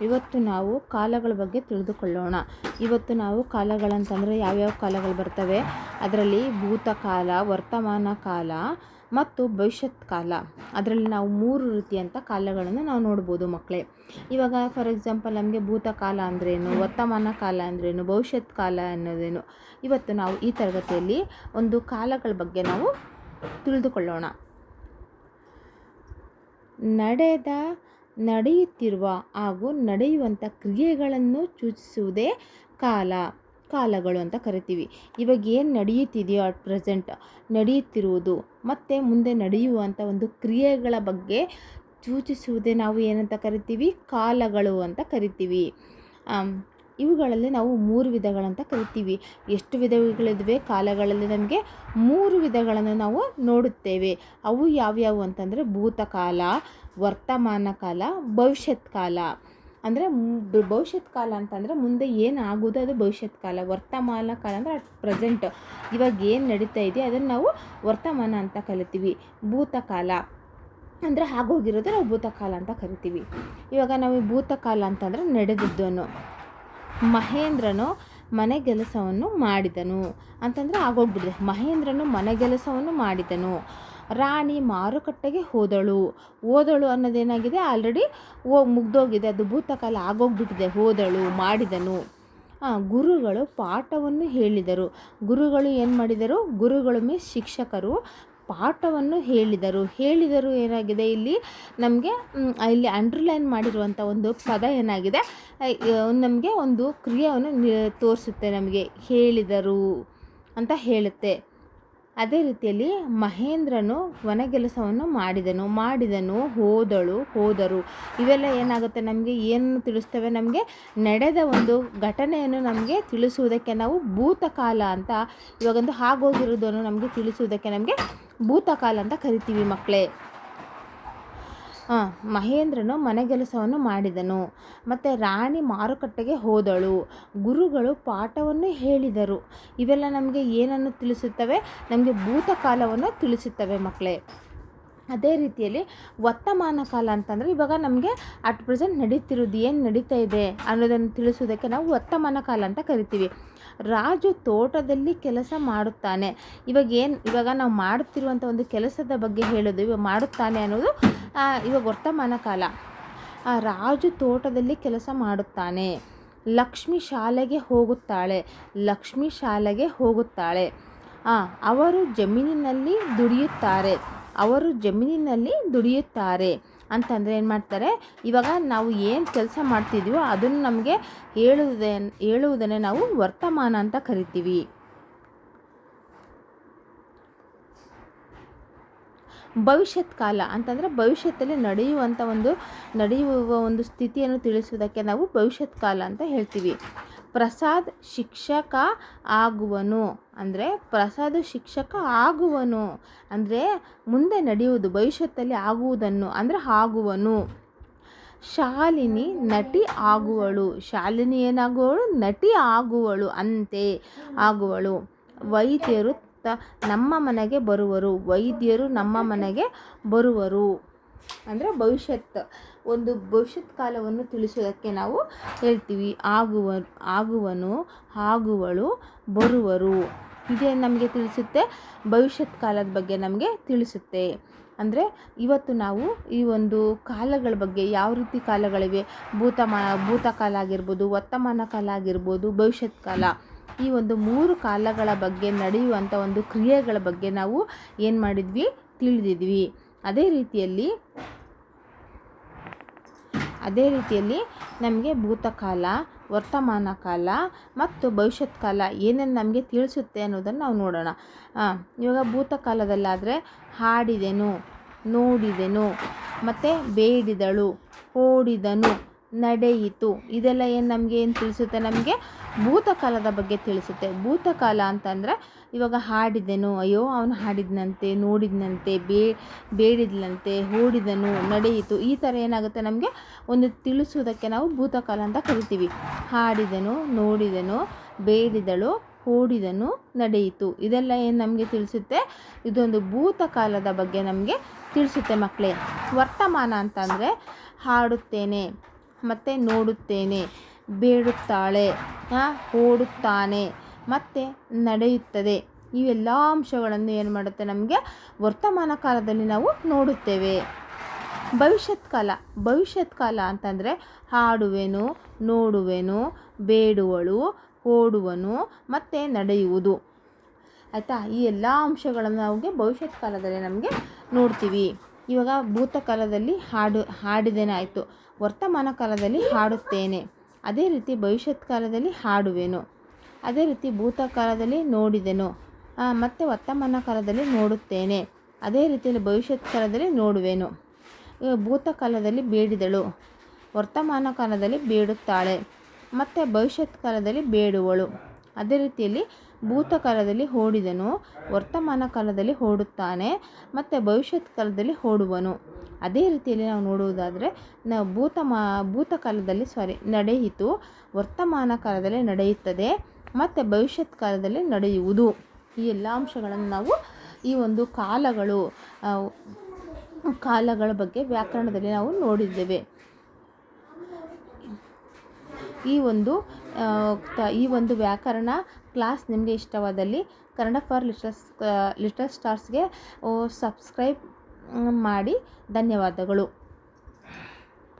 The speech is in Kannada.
ಇವತ್ತು ನಾವು ಕಾಲಗಳ ಬಗ್ಗೆ ತಿಳಿದುಕೊಳ್ಳೋಣ. ಇವತ್ತು ನಾವು ಕಾಲಗಳಂತಂದರೆ ಯಾವ್ಯಾವ ಕಾಲಗಳು ಬರ್ತವೆ? ಅದರಲ್ಲಿ ಭೂತಕಾಲ, ವರ್ತಮಾನ ಕಾಲ ಮತ್ತು ಭವಿಷ್ಯತ್ ಕಾಲ. ಅದರಲ್ಲಿ ನಾವು ಮೂರು ರೀತಿಯಂಥ ಕಾಲಗಳನ್ನು ನಾವು ನೋಡ್ಬೋದು ಮಕ್ಕಳೇ ಇವಾಗ ಫಾರ್ ಎಕ್ಸಾಂಪಲ್ ನಮಗೆ ಭೂತಕಾಲ ಅಂದ್ರೇನು, ವರ್ತಮಾನ ಕಾಲ ಅಂದ್ರೇನು, ಭವಿಷ್ಯತ್ ಕಾಲ ಅನ್ನೋದೇನು? ಇವತ್ತು ನಾವು ಈ ತರಗತಿಯಲ್ಲಿ ಒಂದು ಕಾಲಗಳ ಬಗ್ಗೆ ನಾವು ತಿಳಿದುಕೊಳ್ಳೋಣ. ನಡೆದ ನಡೆಯುತ್ತಿರುವ ಹಾಗೂ ನಡೆಯುವಂಥ ಕ್ರಿಯೆಗಳನ್ನು ಸೂಚಿಸುವುದೇ ಕಾಲ, ಕಾಲಗಳು ಅಂತ ಕರಿತೀವಿ. ಇವಾಗ ಏನು ನಡೆಯುತ್ತಿದೆಯೋ ಅಟ್ ಪ್ರೆಸೆಂಟ್ ನಡೆಯುತ್ತಿರುವುದು, ಮತ್ತು ಮುಂದೆ ನಡೆಯುವಂಥ ಒಂದು ಕ್ರಿಯೆಗಳ ಬಗ್ಗೆ ಸೂಚಿಸುವುದೇ ನಾವು ಏನಂತ ಕರಿತೀವಿ? ಕಾಲಗಳು ಅಂತ ಕರಿತೀವಿ. ಇವುಗಳಲ್ಲಿ ನಾವು ಮೂರು ವಿಧಗಳಂತ ಕರಿತೀವಿ. ಎಷ್ಟು ವಿಧಗಳಿದ್ವೆ ಕಾಲಗಳಲ್ಲಿ ನಮಗೆ ಮೂರು ವಿಧಗಳನ್ನು ನಾವು ನೋಡುತ್ತೇವೆ. ಅವು ಯಾವ್ಯಾವು ಅಂತಂದರೆ ಭೂತಕಾಲ, ವರ್ತಮಾನ ಕಾಲ, ಭವಿಷ್ಯತ್ ಕಾಲ. ಅಂದರೆ ಭವಿಷ್ಯತ್ ಕಾಲ ಅಂತಂದರೆ ಮುಂದೆ ಏನು ಆಗೋದು ಅದು ಭವಿಷ್ಯತ್ ಕಾಲ. ವರ್ತಮಾನ ಕಾಲ ಅಂದರೆ ಅಟ್ ಪ್ರೆಸೆಂಟ್. ಇವಾಗ ಏನು ನಡೀತಾ ಇದೆ ಅದನ್ನು ನಾವು ವರ್ತಮಾನ ಅಂತ ಕಲಿತೀವಿ ಭೂತಕಾಲ. ಅಂದರೆ ಆಗೋಗಿರೋದು ನಾವು ಭೂತಕಾಲ ಅಂತ ಕರಿತೀವಿ. ಇವಾಗ ನಾವು ಭೂತಕಾಲ ಅಂತಂದರೆ ನಡೆದಿದ್ದನು ಮಹೇಂದ್ರನು ಮನೆಗೆಲಸವನ್ನು ಮಾಡಿದನು. ಅಂತಂದರೆ ಆಗೋಗ್ಬಿಟ್ಟಿದೆ ಮಹೇಂದ್ರನು ಮನೆಗೆಲಸವನ್ನು ಮಾಡಿದನು. ರಾಣಿ ಮಾರುಕಟ್ಟೆಗೆ ಹೋದಳು. ಹೋದಳು ಅನ್ನೋದೇನಾಗಿದೆ? ಆಲ್ರೆಡಿ ಓ, ಮುಗ್ದೋಗಿದೆ. ಅದು ಭೂತಕಾಲ ಆಗೋಗ್ಬಿಟ್ಟಿದೆ. ಹೋದಳು, ಮಾಡಿದನು. ಗುರುಗಳು ಪಾಠವನ್ನು ಹೇಳಿದರು. ಗುರುಗಳು ಏನು ಮಾಡಿದರು? ಗುರುಗಳು ಮೀನ್ಸ್ ಶಿಕ್ಷಕರು ಪಾಠವನ್ನು ಹೇಳಿದರು. ಹೇಳಿದರು ಏನಾಗಿದೆ? ಇಲ್ಲಿ ನಮಗೆ ಇಲ್ಲಿ ಅಂಡರ್ಲೈನ್ ಮಾಡಿರುವಂಥ ಒಂದು ಪದ ಏನಾಗಿದೆ? ನಮಗೆ ಒಂದು ಕ್ರಿಯೆಯನ್ನು ತೋರಿಸುತ್ತೆ ನಮಗೆ. ಹೇಳಿದರು ಅಂತ ಹೇಳುತ್ತೆ. ಅದೇ ರೀತಿಯಲ್ಲಿ ಮಹೇಂದ್ರನು ವನಗೆಲಸವನ್ನು ಮಾಡಿದನು ಮಾಡಿದನು, ಹೋದಳು, ಹೋದರು. ಇವೆಲ್ಲ ಏನಾಗುತ್ತೆ ನಮಗೆ, ಏನು ತಿಳಿಸ್ತವೆ ನಮಗೆ? ನಡೆದ ಒಂದು ಘಟನೆಯನ್ನು ನಮಗೆ ತಿಳಿಸುವುದಕ್ಕೆ ನಾವು ಭೂತಕಾಲ ಅಂತ, ಇವಾಗೊಂದು ಹಾಗೋಗಿರೋದನ್ನು ನಮಗೆ ತಿಳಿಸುವುದಕ್ಕೆ ನಮಗೆ ಭೂತಕಾಲ ಅಂತ ಕರಿತೀವಿ ಮಕ್ಕಳೇ ಮಹೇಂದ್ರನು ಮನೆಗೆಲಸವನ್ನು ಮಾಡಿದನು. ಮತ್ತು ರಾಣಿ ಮಾರುಕಟ್ಟೆಗೆ ಹೋದಳು. ಗುರುಗಳು ಪಾಠವನ್ನು ಹೇಳಿದರು. ಇವೆಲ್ಲ ನಮಗೆ ಏನನ್ನು ತಿಳಿಸುತ್ತವೆ? ನಮಗೆ ಭೂತಕಾಲವನ್ನು ತಿಳಿಸುತ್ತವೆ ಮಕ್ಕಳೇ. ಅದೇ ರೀತಿಯಲ್ಲಿ ವರ್ತಮಾನ ಕಾಲ ಅಂತಂದರೆ ಇವಾಗ ನಮಗೆ ಅಟ್ ಪ್ರೆಸೆಂಟ್ ನಡೀತಿರೋದು, ಏನು ನಡೀತಾ ಇದೆ ಅನ್ನೋದನ್ನು ತಿಳಿಸೋದಕ್ಕೆ ನಾವು ವರ್ತಮಾನ ಕಾಲ ಅಂತ ಕರಿತೀವಿ. ರಾಜು ತೋಟದಲ್ಲಿ ಕೆಲಸ ಮಾಡುತ್ತಾನೆ. ಇವಾಗ ಏನು, ಇವಾಗ ನಾವು ಮಾಡುತ್ತಿರುವಂಥ ಒಂದು ಕೆಲಸದ ಬಗ್ಗೆ ಹೇಳೋದು, ಇವಾಗ ಮಾಡುತ್ತಾನೆ ಅನ್ನೋದು ಇವಾಗ ವರ್ತಮಾನ ಕಾಲ. ರಾಜು ತೋಟದಲ್ಲಿ ಕೆಲಸ ಮಾಡುತ್ತಾನೆ. ಲಕ್ಷ್ಮಿ ಶಾಲೆಗೆ ಹೋಗುತ್ತಾಳೆ. ಲಕ್ಷ್ಮಿ ಶಾಲೆಗೆ ಹೋಗುತ್ತಾಳೆ. ಅವರು ಜಮೀನಿನಲ್ಲಿ ದುಡಿಯುತ್ತಾರೆ. ಅವರು ಜಮೀನಿನಲ್ಲಿ ದುಡಿಯುತ್ತಾರೆ. ಅಂತಂದರೆ ಏನು ಮಾಡ್ತಾರೆ, ಇವಾಗ ನಾವು ಏನು ಕೆಲಸ ಮಾಡ್ತಿದ್ದೀವೋ ಅದನ್ನು ನಮಗೆ ಹೇಳುವುದೇ, ಹೇಳುವುದನ್ನೇ ನಾವು ವರ್ತಮಾನ ಅಂತ ಕರಿತೀವಿ. ಭವಿಷ್ಯತ್ ಕಾಲ ಅಂತಂದರೆ ಭವಿಷ್ಯತ್ತಲ್ಲಿ ನಡೆಯುವಂಥ ಒಂದು, ನಡೆಯುವ ಒಂದು ಸ್ಥಿತಿಯನ್ನು ತಿಳಿಸುವುದಕ್ಕೆ ನಾವು ಭವಿಷ್ಯತ್ ಕಾಲ ಅಂತ ಹೇಳ್ತೀವಿ. ಪ್ರಸಾದ್ ಶಿಕ್ಷಕ ಆಗುವನು. ಅಂದರೆ ಪ್ರಸಾದ್ ಶಿಕ್ಷಕ ಆಗುವನು. ಅಂದರೆ ಮುಂದೆ ನಡೆಯುವುದು, ಭವಿಷ್ಯತ್ತಲ್ಲಿ ಆಗುವುದನ್ನು, ಅಂದರೆ ಆಗುವನು. ಶಾಲಿನಿ ನಟಿ ಆಗುವಳು. ಶಾಲಿನಿ ಏನಾಗುವಳು? ನಟಿ ಆಗುವಳು ಅಂತೆ ಆಗುವಳು. ವೈದ್ಯರು ತ ನಮ್ಮ ಮನೆಗೆ ಬರುವರು. ವೈದ್ಯರು ನಮ್ಮ ಮನೆಗೆ ಬರುವರು. ಅಂದರೆ ಭವಿಷ್ಯತ್, ಒಂದು ಭವಿಷ್ಯತ್ ಕಾಲವನ್ನು ತಿಳಿಸೋದಕ್ಕೆ ನಾವು ಹೇಳ್ತೀವಿ. ಆಗುವ, ಆಗುವನು, ಆಗುವಳು, ಬರುವರು. ಇದೇ ನಮಗೆ ತಿಳಿಸುತ್ತೆ, ಭವಿಷ್ಯತ್ ಕಾಲದ ಬಗ್ಗೆ ನಮಗೆ ತಿಳಿಸುತ್ತೆ. ಅಂದರೆ ಇವತ್ತು ನಾವು ಈ ಒಂದು ಕಾಲಗಳ ಬಗ್ಗೆ ಯಾವ ರೀತಿ ಕಾಲಗಳಿವೆ? ಭೂತ ಭೂತಕಾಲ ಆಗಿರ್ಬೋದು, ವರ್ತಮಾನ ಕಾಲ ಆಗಿರ್ಬೋದು, ಭವಿಷ್ಯತ್ ಕಾಲ. ಈ ಒಂದು ಮೂರು ಕಾಲಗಳ ಬಗ್ಗೆ ನಡೆಯುವಂಥ ಒಂದು ಕ್ರಿಯೆಗಳ ಬಗ್ಗೆ ನಾವು ಏನು ಮಾಡಿದ್ವಿ? ತಿಳಿದಿದ್ವಿ. ಅದೇ ರೀತಿಯಲ್ಲಿ ಅದೇ ರೀತಿಯಲ್ಲಿ ನಮಗೆ ಭೂತಕಾಲ, ವರ್ತಮಾನ ಕಾಲ ಮತ್ತು ಭವಿಷ್ಯತ್ ಕಾಲ ಏನೇನು ನಮಗೆ ತಿಳಿಸುತ್ತೆ ಅನ್ನೋದನ್ನು ನಾವು ನೋಡೋಣ. ಇವಾಗ ಭೂತಕಾಲದಲ್ಲಾದರೆ ಹಾಡಿದೆನು, ನೋಡಿದೆನು, ಮತ್ತು ಬೇಡಿದಳು, ಓಡಿದನು. ನಡೆಯಿತು. ಇದೆಲ್ಲ ಏನು ನಮಗೆ ಏನು ತಿಳಿಸುತ್ತೆ? ನಮಗೆ ಭೂತಕಾಲದ ಬಗ್ಗೆ ತಿಳಿಸುತ್ತೆ. ಭೂತಕಾಲ ಅಂತಂದರೆ ಇವಾಗ ಹಾಡಿದೆನು. ಅಯ್ಯೋ, ಅವನು ಹಾಡಿದನಂತೆ, ನೋಡಿದನಂತೆ, ಬೇ ಬೇಡಿದ್ನಂತೆ ಓಡಿದನು ನಡೆಯಿತು. ಈ ಥರ ಏನಾಗುತ್ತೆ ನಮಗೆ? ಒಂದು ತಿಳಿಸೋದಕ್ಕೆ ನಾವು ಭೂತಕಾಲ ಅಂತ ಕರಿತೀವಿ. ಹಾಡಿದನು, ನೋಡಿದನು, ಬೇಡಿದಳು ಓಡಿದನು ನಡೆಯಿತು. ಇದೆಲ್ಲ ಏನು ನಮಗೆ ತಿಳಿಸುತ್ತೆ? ಇದೊಂದು ಭೂತಕಾಲದ ಬಗ್ಗೆ ನಮಗೆ ತಿಳಿಸುತ್ತೆ ಮಕ್ಕಳೇ ವರ್ತಮಾನ ಅಂತಂದರೆ ಹಾಡುತ್ತೇನೆ. ಮತ್ತು ನೋಡುತ್ತೇನೆ. ಬೇಡುತ್ತಾಳೆ. ಓಡುತ್ತಾನೆ. ಮತ್ತು ನಡೆಯುತ್ತದೆ. ಇವೆಲ್ಲ ಅಂಶಗಳನ್ನು ಏನು ಮಾಡುತ್ತೆ ನಮಗೆ? ವರ್ತಮಾನ ಕಾಲದಲ್ಲಿ ನಾವು ನೋಡುತ್ತೇವೆ. ಭವಿಷ್ಯತ್ ಕಾಲ. ಭವಿಷ್ಯತ್ ಕಾಲ ಅಂತಂದರೆ ಹಾಡುವೆನು, ನೋಡುವೆನು, ಬೇಡುವಳು, ಓಡುವನು, ಮತ್ತು ನಡೆಯುವುದು. ಆಯಿತಾ? ಈ ಎಲ್ಲ ಅಂಶಗಳನ್ನು ನಮಗೆ ಭವಿಷ್ಯತ್ ಕಾಲದಲ್ಲಿ ನಮಗೆ ನೋಡ್ತೀವಿ. ಇವಾಗ ಭೂತಕಾಲದಲ್ಲಿ ಹಾಡು ಹಾಡಿದೇನೆ ಆಯಿತು. ವರ್ತಮಾನ ಕಾಲದಲ್ಲಿ ಹಾಡುತ್ತೇನೆ. ಅದೇ ರೀತಿ ಭವಿಷ್ಯತ್ ಕಾಲದಲ್ಲಿ ಹಾಡುವೆನು. ಅದೇ ರೀತಿ ಭೂತಕಾಲದಲ್ಲಿ ನೋಡಿದೆನು. ಮತ್ತು ವರ್ತಮಾನ ಕಾಲದಲ್ಲಿ ನೋಡುತ್ತೇನೆ. ಅದೇ ರೀತಿಯಲ್ಲಿ ಭವಿಷ್ಯತ್ ಕಾಲದಲ್ಲಿ ನೋಡುವೆನು. ಭೂತಕಾಲದಲ್ಲಿ ಬೇಡಿದಳು. ವರ್ತಮಾನ ಕಾಲದಲ್ಲಿ ಬೇಡುತ್ತಾಳೆ. ಮತ್ತು ಭವಿಷ್ಯತ್ ಕಾಲದಲ್ಲಿ ಬೇಡುವಳು. ಅದೇ ರೀತಿಯಲ್ಲಿ ಭೂತಕಾಲದಲ್ಲಿ ಓಡಿದನು, ವರ್ತಮಾನ ಕಾಲದಲ್ಲಿ ಓಡುತ್ತಾನೆ ಮತ್ತು ಭವಿಷ್ಯತ್ ಕಾಲದಲ್ಲಿ ಓಡುವನು. ಅದೇ ರೀತಿಯಲ್ಲಿ ನಾವು ನೋಡುವುದಾದರೆ ನಾವು ಭೂತ ಮಾ ಭೂತಕಾಲದಲ್ಲಿ ಸಾರಿ ನಡೆಯಿತು, ವರ್ತಮಾನ ಕಾಲದಲ್ಲಿ ನಡೆಯುತ್ತದೆ ಮತ್ತು ಭವಿಷ್ಯತ್ ಕಾಲದಲ್ಲಿ ನಡೆಯುವುದು. ಈ ಎಲ್ಲ ಅಂಶಗಳನ್ನು ನಾವು ಈ ಒಂದು ಕಾಲಗಳು ಕಾಲಗಳ ಬಗ್ಗೆ ವ್ಯಾಕರಣದಲ್ಲಿ ನಾವು ನೋಡಿದ್ದೇವೆ. ಈ ಒಂದು ಈ ಒಂದು ವ್ಯಾಕರಣ ಕ್ಲಾಸ್ ನಿಮಗೆ ಇಷ್ಟವಾದಲ್ಲಿ ಕನ್ನಡ ಫಾರ್ ಲಿಟ್ರಸ್ ಲಿಟ್ರಲ್ ಸ್ಟಾರ್ಸ್ಗೆ ಸಬ್ಸ್ಕ್ರೈಬ್ ಮಾಡಿ ಧನ್ಯವಾದಗಳು.